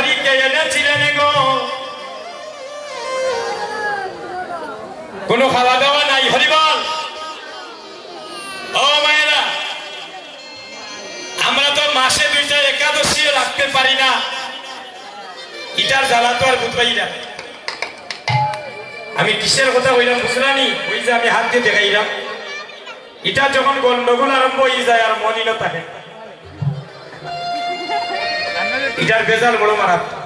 হরিকে এনেছিলেন কোনো খাওয়া দাওয়া নাই, হরিবল। ও মায়েরা, আমরা তো মাসে দুইটা একাদশী রাখতে পারি না। ইটার জ্বালা তো আর বুঝবাই না। আমি কিসের কথা বললাম বুঝলানি? ওই যে আমি হাত দিয়ে দেখাইলাম। এটা যখন গন্ডগোল আরম্ভ হয়ে যায় আর মনই না। থাকে এটার বেজাল বড় মারাত্মক।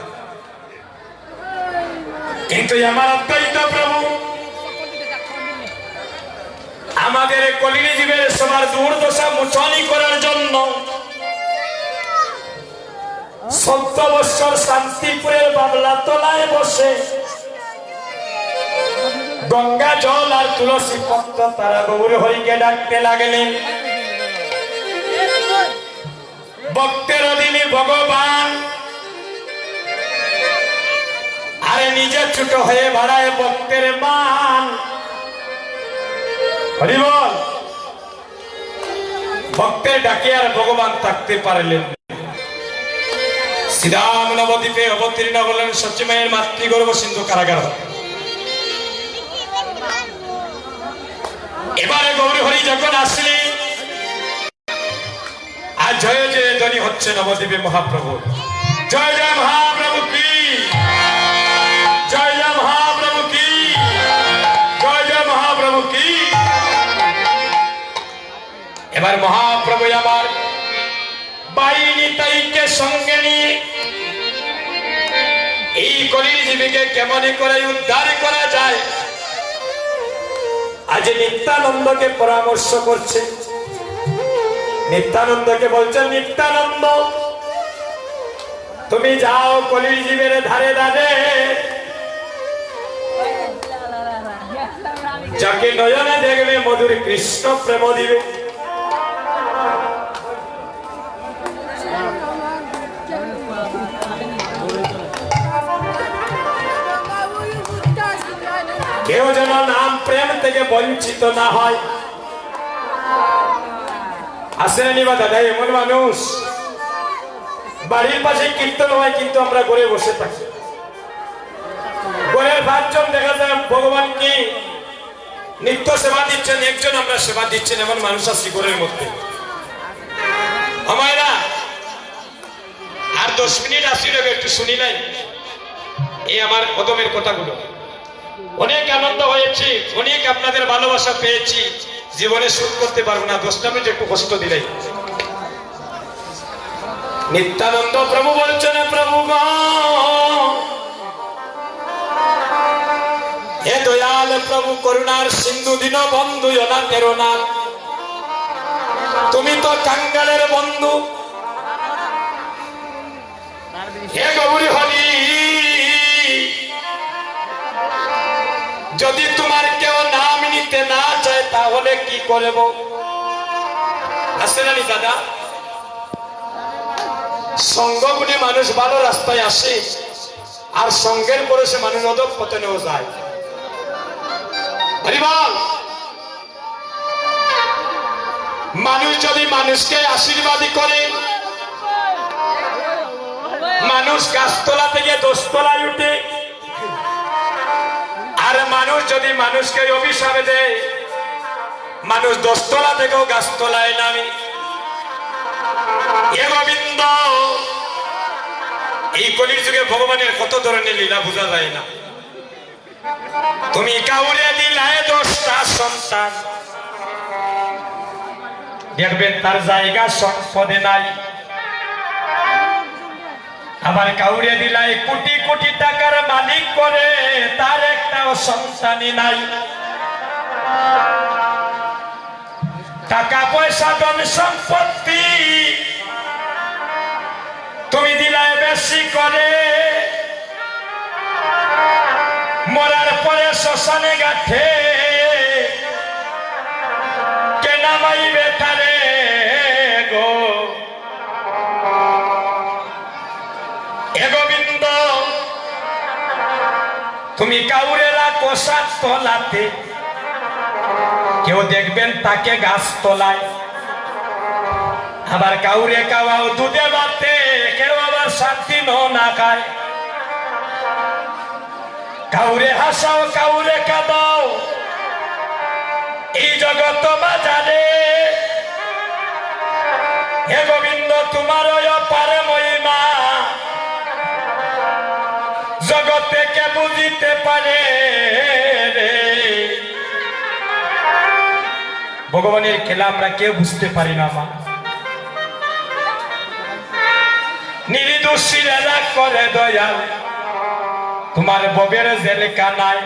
কিন্তু আমার অদ্বৈত প্রভু। আমাদের কলিনী জীবের সবার দুর্দশা মোচনী করার জন্য সত্য বৎসর শান্তিপুরের বাবলা তলায় বসে গঙ্গা জল আর তুলসী পত্র তারা গৌর হইকে ডাকতে লাগলেন। ভক্তের অধীনে ভগবান। আরে নিজে ছোট হয়ে বাড়ায় ভক্তের মান। হরি বল। ভক্তের ডাকে আর ভগবান থাকতে পারলেন। শ্রীরাম নবদ্বীপে অবতীর্ণ হলেন সচিমায়ের মাতৃগর্ভ সিন্ধু কারাগার। এবারে গৌরী হরি যখন আসলে আর জয় জয় ধ্বনি হচ্ছে নবদ্বীপে মহাপ্রভু। জয় জয় মহাপ্রভু কি? জয় জয় মহাপ্রভু কি? জয় জয় মহাপ্রভু কি? এবার মহাপ্রভু আমার বাইনি তাইকে সঙ্গে নিয়ে এই কলির জীবীকে কেমন করে উদ্ধার করা যায়? আজ নিত্যানন্দকে পরামর্শ করছে। নিত্যানন্দকে বলছেন, নিত্যানন্দ, তুমি যাও কলির জীবের ধারে ধারে। যাকে নয়নে দেখবে মধুর কৃষ্ণ প্রেম দিবে। কেউ যেন নাম প্রেম থেকে বঞ্চিত না হয়। আসেনি বা দাদা, এমন মানুষ। বাড়ির পাশে কীর্তন হয়, কিন্তু আমরা ঘরে বসে থাকি। ঘরের পাঁচজন দেখা যায়, ভগবান কি নিত্য সেবা দিচ্ছেন, একজন আমরা সেবা দিচ্ছেন, এমন মানুষ আছি ঘরের মধ্যে। আমায়রা, আর দশ মিনিট আসিল একটু শুনি নাই। এই আমার কদমের কথাগুলো। অনেক আনন্দ হয়েছি, অনেক আপনাদের ভালোবাসা পেয়েছি। জীবনে সুখ করতে পারব না মিনিট একটু কষ্ট দিলাই। নিত্যানন্দ প্রভু বলছেন, প্রভু হে দয়াল প্রভু, করুণার সিন্ধু দিন, বন্ধু তেরো না। তুমি তো কাঙ্গালের বন্ধু। হে গৌরী হরি, যদি তোমার কেউ নাম নিতে না তাহলে কি করব? আসতে জানি দাদা। সঙ্গগুলি মানুষ ভালো রাস্তায় আসে, আর সঙ্গের পরে সে মানুষ অদক পতনেও যায়। মানুষ যদি মানুষকে আশীর্বাদী করে, মানুষ গাছতলা থেকে দোষতলায় উঠে, আর মানুষ যদি মানুষকে অভিশাপে দেয় মানুষ দশতলা থেকেও গাছতলায় নামে। গোবিন্দ, এই কলির যুগে ভগবানের কত ধরনের লীলা বোঝা যায় না। তুমি কাউরে দিলায় দশটা সন্তান। দেখবেন তার জায়গা সম্পদে নাই। আবার কাউরে দিলাই কোটি কোটি টাকার মালিক করে, তার একটাও সন্তানই নাই। টাকা পয়সা ধন সম্পত্তি তুমি দিলাই বেশি করে। মরার পরে শ্মশানে গাঠে কে নামাইবে তারে গো। হে গোবিন্দ, তুমি কাউরে রাখো তলাতে। কেউ দেখবেন তাকে গাছ তোলায় আবার কাউরে কাওয়াও দুধে বাতে কেউ আবার সাত দিনও না খায়। কাউরে হাসাও, কাউরে কাঁদাও। এই জগৎ বাজারে ভগবানের খেলা আমরা কেউ বুঝতে পারি না, মা। নির্দোষীরা রাগ করে দয়াল, তোমার ববের জেলেকা নাই।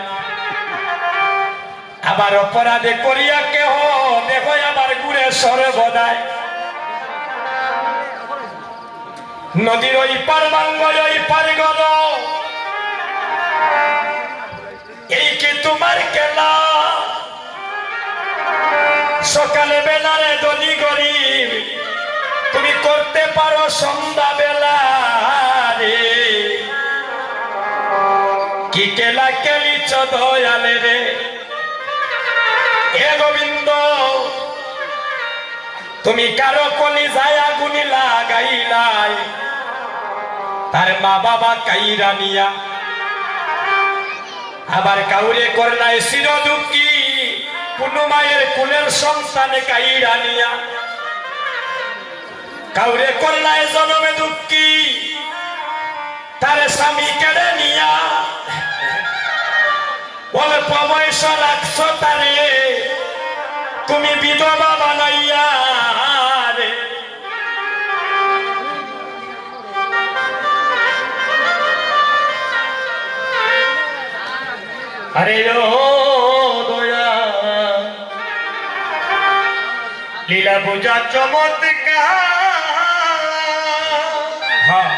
আবার অপরাধে করিয়া কেহ দেখো আবার ঘুরে সর্বদায় নদীর ওই পার বাঙ্গ ওই পার গল। এই কি তোমার খেলা? সকালে বেলারে দলি গরিব, তুমি করতে পারো সন্ধ্যা বেলা রে। কি কেলা কেলিছ দয়ালে রে। হে গোবিন্দ, তুমি কারও কলি যায় আগুনি লাগাইলাই। তার মা বাবা কাইরা নিয়া। আবার কাউরে করলাই শির দুঃখী কোন মায়ের কুলের সন্তানে কাইরা নিয়া। কাউরে করলাই জনমে দুঃখী, তার স্বামী কেড়ে নিয়া। বলে বয়স রাখছ তারে, তুমি বিধবা বানাইয়া আরে ও লীলা পূজা চমৎকার। হ্যাঁ।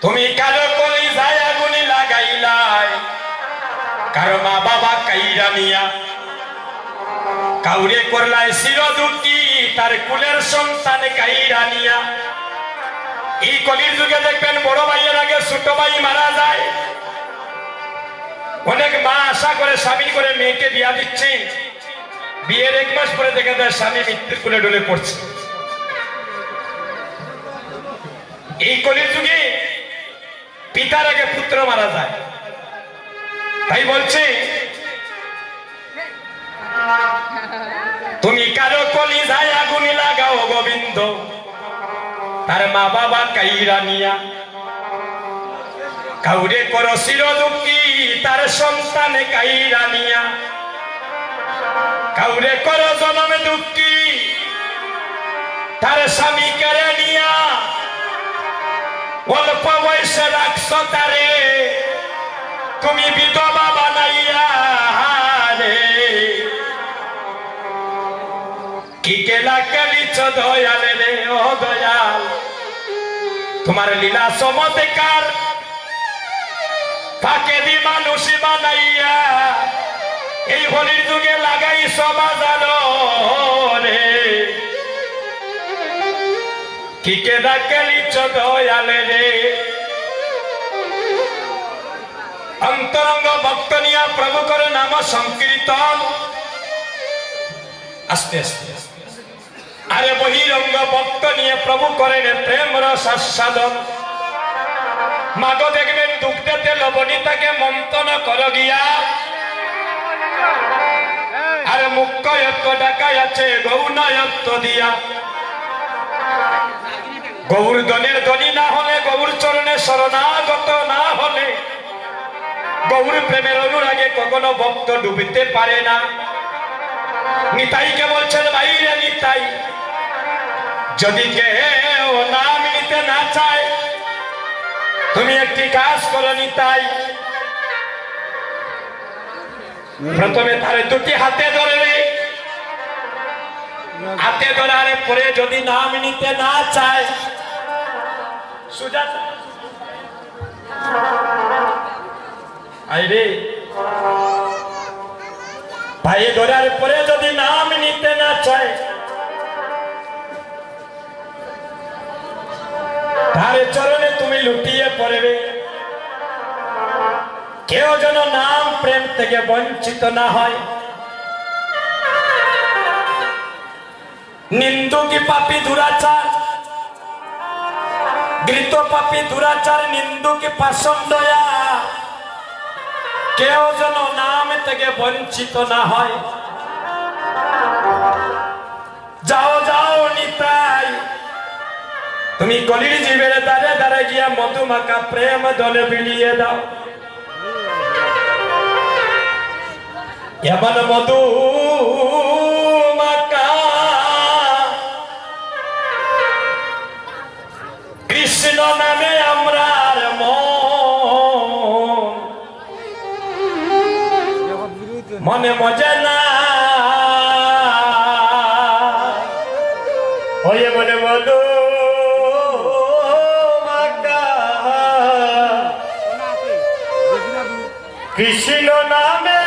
তুমি কালো কলি যায় আগুনি লাগাইলাই। কারও মা বাবা কাইরা নিয়া। কাউরে করলাই শির দুটি তার কুলের সন্তান কাইরা নিয়া। এই কলির যুগে দেখবেন বড় ভাইয়ের আগে ছোট ভাই মারা যায়। অনেক মা আশা করে স্বামী করে মেয়েকে বিয়া দিচ্ছে বিয়ের এক মাস পরে দেখা যায় স্বামী মৃত্যুর কোলে ডলে পড়ছে। এই কলির যুগে পিতার আগে পুত্র মারা যায়। তাই বলছি, তুমি কারও কলি যায় আগুনি লাগাও গোবিন্দ। তার মা বাবা কাইরা নিয়া। কাউরে করো শির দুঃখী তার সন্তানে কাইরা নিয়া। কাউরে করো জনমে দুঃখী। তার স্বামী কেড়ে নিয়া অল্প বয়সে রাখছ তারে। তুমি বিধবা বানাইয়া তোমার লীলা সমতেকার তাকে দি মানুষ বানাইয়া এই হোলির যুগে লাগাই সমাজানো রে। কি কেদা কেলিছ দয়ালে রে। অন্তরঙ্গ ভক্ত নিয়া প্রভু করে নাম সংকীর্তন। আস্তে আস্তে। আরে বহিরঙ্গ ভক্ত নিয়ে প্রভু করেন প্রেম রস মাগ দেখবেন দুগ্ধেতে লবণিতাকে মন্থন কর গিয়া। গৌর দনের ধনী না হলে, গৌর চরণে শরণাগত না হলে, গৌর প্রেমের অনুরাগে কখনো ভক্ত ডুবিতে পারে না। নিতাইকে বলছেন, বাইরে নিতাই, যদি কেউ নাম নিতে না চায়, তুমি একটি কাজ করো নিতাই। প্রথমে তার দুটি হাতে ধরবে হাতে ধরার পরে যদি নাম নিতে না চায় পায়ে ধরার পরে যদি নাম নিতে না চায়, তার চরণে তুমি লুটিয়ে পড়বে। কেউ যেন নাম প্রেম থেকে বঞ্চিত না হয়। নিন্দু কি পাপি দুরাচার? গৃত পাপি দুরাচার, নিন্দু কি পাষণ্ডয়া কেউ যেন নাম থেকে বঞ্চিত না হয়। যাও যাও নিতাই। তুমি কলির জীবের দ্বারে দ্বারে গিয়া মধুমাকা প্রেম দলে বিলিয়ে দাও। এমন মধু মাকা কৃষ্ণ নামে আমরা মনে মজা না ওয়ে মনে মধু কৃষ্ণ নামে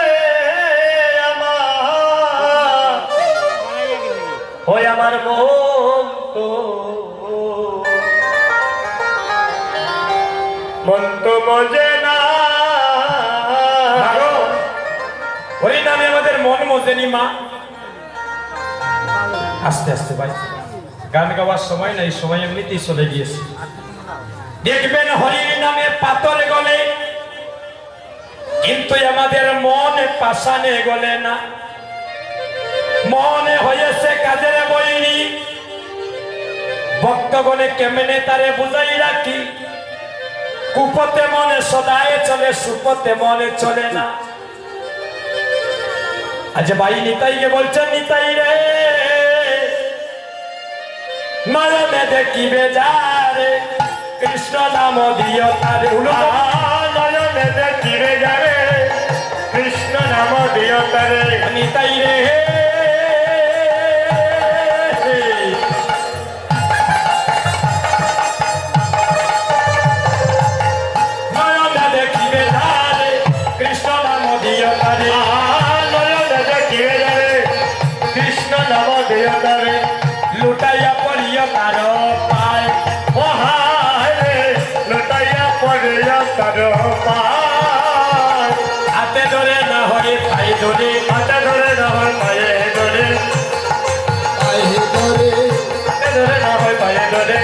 মজে না। আমাদের মন মা। আস্তে আস্তে, ভাই। গান গাওয়ার সময় নাই এমনিতেই চলে দেখবেন হরির নামে পাতর গলে, কিন্তু আমাদের মনে পাশানে গলে না। মনে হয়েছে কাজের বইনি। ভক্তগণে কেমনে তারে বুঝাই রাখি কুপতে মনে সদায় চলে সুপতে মনে চলে না। আজ ভাই নিতাইকে বলছেন নিতাই রে নয়নে দেখিবে যারে কৃষ্ণ নাম দিও তারে নয়নে দেখিবে যারে কৃষ্ণ নাম দিও তারে নিতাই রে ধরে হাতে ধরে না হয় পায়ে ধরে। হাতে ধরে না হয় পায়ে ধরে।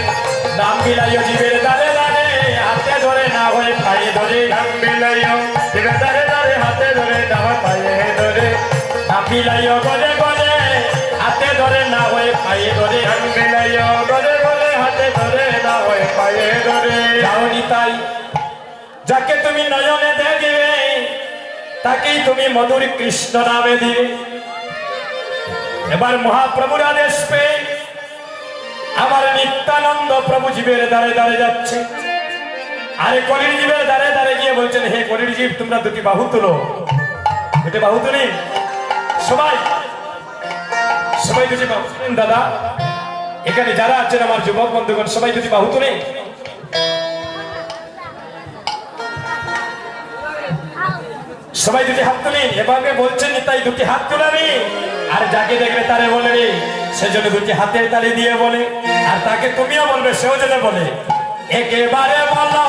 নাম বিলাইও জীবের দারে দারে হাতে ধরে না হয় পায়ে ধরে। নাম বিলাইও জীবের দারে দারে হাতে ধরে না হয় পায়ে ধরে। নাম বিলাইও গলে গলে হাতে ধরে না হয় পায়ে ধরে। নাম বিলাইও গলে গলে হাতে ধরে না হয় পায়ে ধরে। যাও নিতাই যাকে তুমি নয়নে দেখবে তাকেই তুমি মধুর কৃষ্ণ নামে দিবে এবার মহাপ্রভুর আদেশ পেয়ে আমার নিত্যানন্দ প্রভু জীবের দ্বারে দ্বারে যাচ্ছে। আরে কলির জীবের দ্বারে দ্বারে গিয়ে বলছেন, হে কলির জীব, তোমরা দুটি বাহু তুলো। দুটি বাহু তুলি? সবাই? সবাই দুটি বাহু দাদা। এখানে যারা আছেন আমার যুবক বন্ধুগণ, সবাই দুটি বাহু তুলে। সবাই দুটি হাত তুলেন। এভাবে বলছেন তাই দুটি হাত তুলাবি। আর যাকে দেখবে তারে বলবি সেজন্য দুটি হাতের তালি দিয়ে বলে। আর তাকে তুমিও বলবে, সেও যেন বলে। একেবারে বলো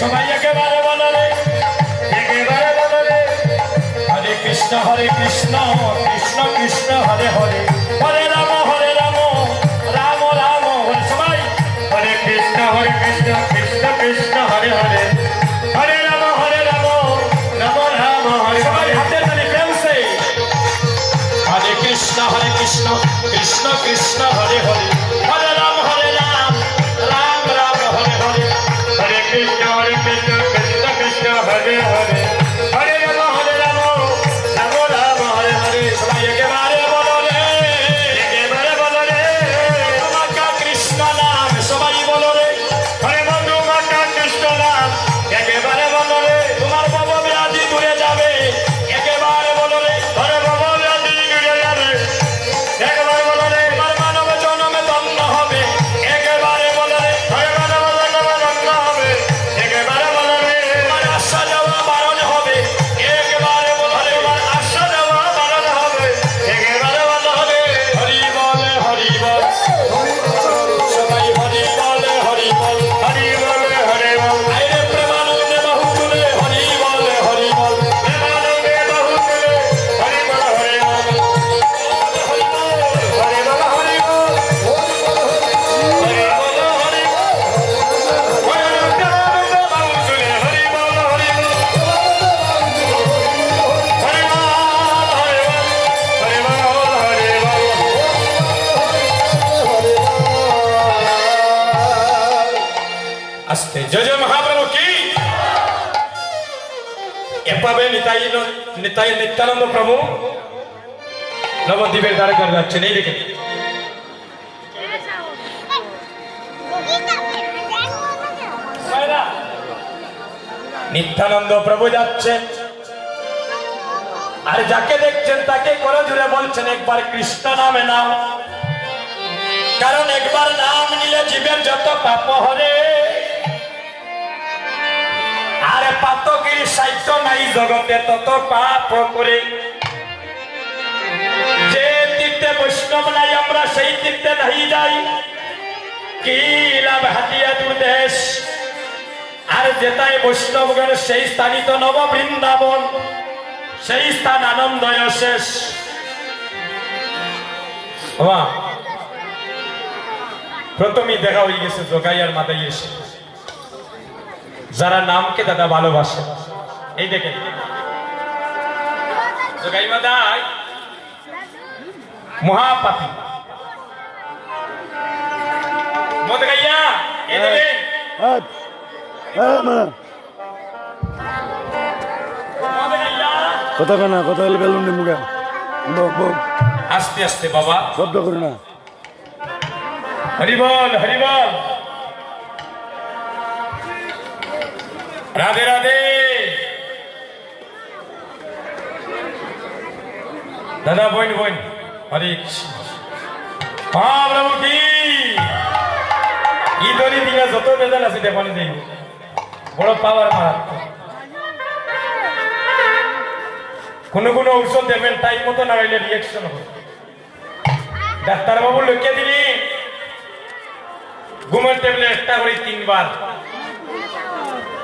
সবাই একেবারে বলো রে একেবারে বলো হরে কৃষ্ণ হরে কৃষ্ণ কৃষ্ণ কৃষ্ণ, হরে হরে। হরে রাম হরে রাম রাম রাম, হরে সবাই। হরে কৃষ্ণ হরে কৃষ্ণ কৃষ্ণ কৃষ্ণ, হরে হরে। হরে রাম হরে রাম রাম রাম, হরে সবাই হাতে তালি প্রেম হরে কৃষ্ণ হরে কৃষ্ণ কৃষ্ণ কৃষ্ণ, হরে হরে। দ্বারে করে যাচ্ছেন, এই দেখে নিত্যানন্দ প্রভু যাচ্ছেন। আর যাকে দেখছেন তাকে করে জুড়ে বলছেন, একবার কৃষ্ণ নামে নাম। কারণ একবার নাম নিলে জীবের যত পাপ হরে। আর পাতকির সাহিত্য নাই জগতে, তত পাপ করে। নাই আমরা সেই তীর্থে যাই। কি লাভ হাতিয়া আর বৈষ্ণবগণ সেই স্থানই তো সেই স্থান শেষ। প্রথমেই দেখা হয়ে গেছে জোগাইয়ার মাথায় এসে। যারা নামকে দাদা ভালোবাসে, এই দেখেন। জোগাই মাদায় মহাপাপি। মদ গাইয়া এই দেখেন হাত মা মদ গাইয়া কথা কানা কথা হলে বেলুন মুখে বক বক। আস্তে আস্তে বাবা। শব্দ করে না। হরিবল হরিবল রাধে রাধে। দাদা বোন বোন হরে কৃষ্ণ। প্রভু কি ইদরি দিকে যত বেজাল আছে দেখুন দেই বড় পাওয়ার মারা কোন কোন ঔষধ দেবেন টাইম মতো না হইলে রিয়েকশন হবে। ডাক্তারবাবু লিখে দিলি। ঘুমের টেবলে একটা করে তিনবার।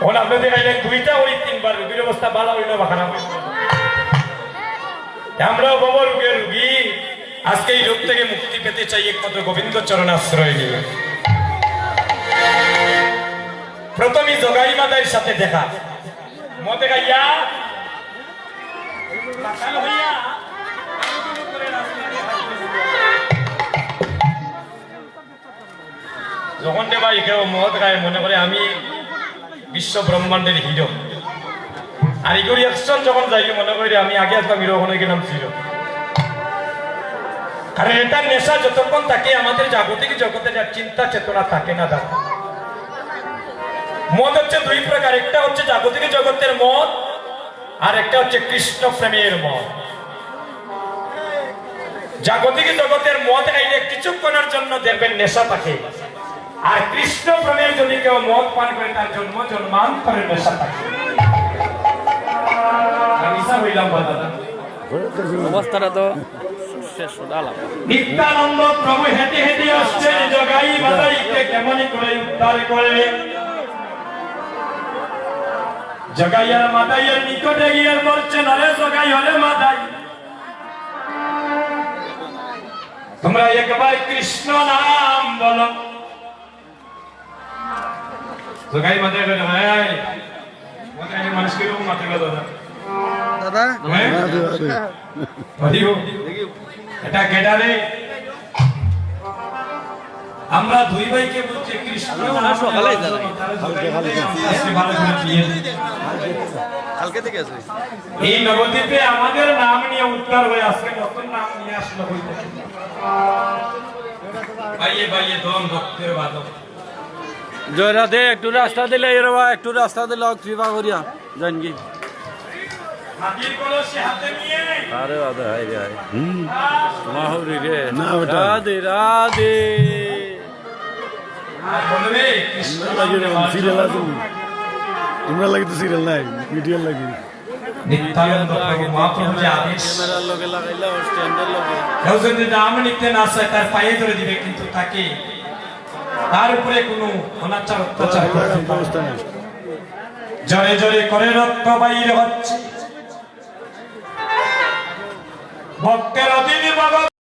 ওন আপনাদের খাইলেন, দুইটা করে তিনবার। রুগীর অবস্থা ভালো হইল বা খারাপ রুগী। আজকে এই রোগ থেকে মুক্তি পেতে চাই একমাত্র গোবিন্দ চরণ আশ্রয় নিয়ে প্রথমে জগাই মাদার সাথে দেখা। মতে গাইয়া। যখন দেবা কেউ মদ গায়ে, মনে করে আমি বিশ্ব ব্রহ্মাণ্ডের হিরো। আর ইগোর অ্যাকশন যখন যাই মনে করি আমি আগে আসলাম হিরো ওখানে গেলাম, জিরো। কারণ এটা নেশা যতক্ষণ থাকে, আমাদের জাগতিক জগতে যার চিন্তা চেতনা থাকে না দাদা। মদ হচ্ছে দুই প্রকার, একটা হচ্ছে জাগতিক জগতের মদ, আর একটা হচ্ছে কৃষ্ণ প্রেমের মদ। জাগতিক জগতের মদ খাইলে কিছুক্ষণের জন্য দেখবেন নেশা থাকে। আর কৃষ্ণ প্রেমের যদি কেউ মদ পান করে, তার জন্ম জন্মান্তরের নেশা থাকে। অবস্থাটা তো। শেষ ডালাম নিত্যানন্দ প্রভু হেঁটে হেঁটে আসছেন জগাই বাদাইকে কেমন করে উদ্ধার করে জগাইয়ার মাদাইয়ের নিকটে গিয়ে বলছেন আরে জগাই হলে মাদাই তোমরা একবার কৃষ্ণ নাম বলো। জগাই মাদাই বলে ভাই মাদাই মানুষ কীরকম মাথা দাদা। দাদা? হ্যাঁ? এটা কেডারে আমরা দুই ভাইকে বলছি কৃষ্ণ। কালকে থেকে আছে এই নবদ্বীপে আমাদের নাম নিয়ে উদ্ধার হয়ে আজকে নতুন নাম নিয়ে আসলো হইতে ভাইয়ে ভাইয়ে দম ভক্তের বাদক। জয় রাধে একটু রাস্তা দিলে এরবা একটু রাস্তা দিলে কৃপা করিয়া। জানগি আরে রাধে হাই রে মাহুরি রে। রাধে রাধে। সিরিয়াল আছে তোমরা লাগে তো সিরিয়াল নাই। ভিডিও লাগে তার ধরে দিবে কিন্তু তাকে তার উপরে কোনো অনাচার অত্যাচার জরে জরে করে রক্ত বাইর হচ্ছে ভক্তের অতিথি বাবা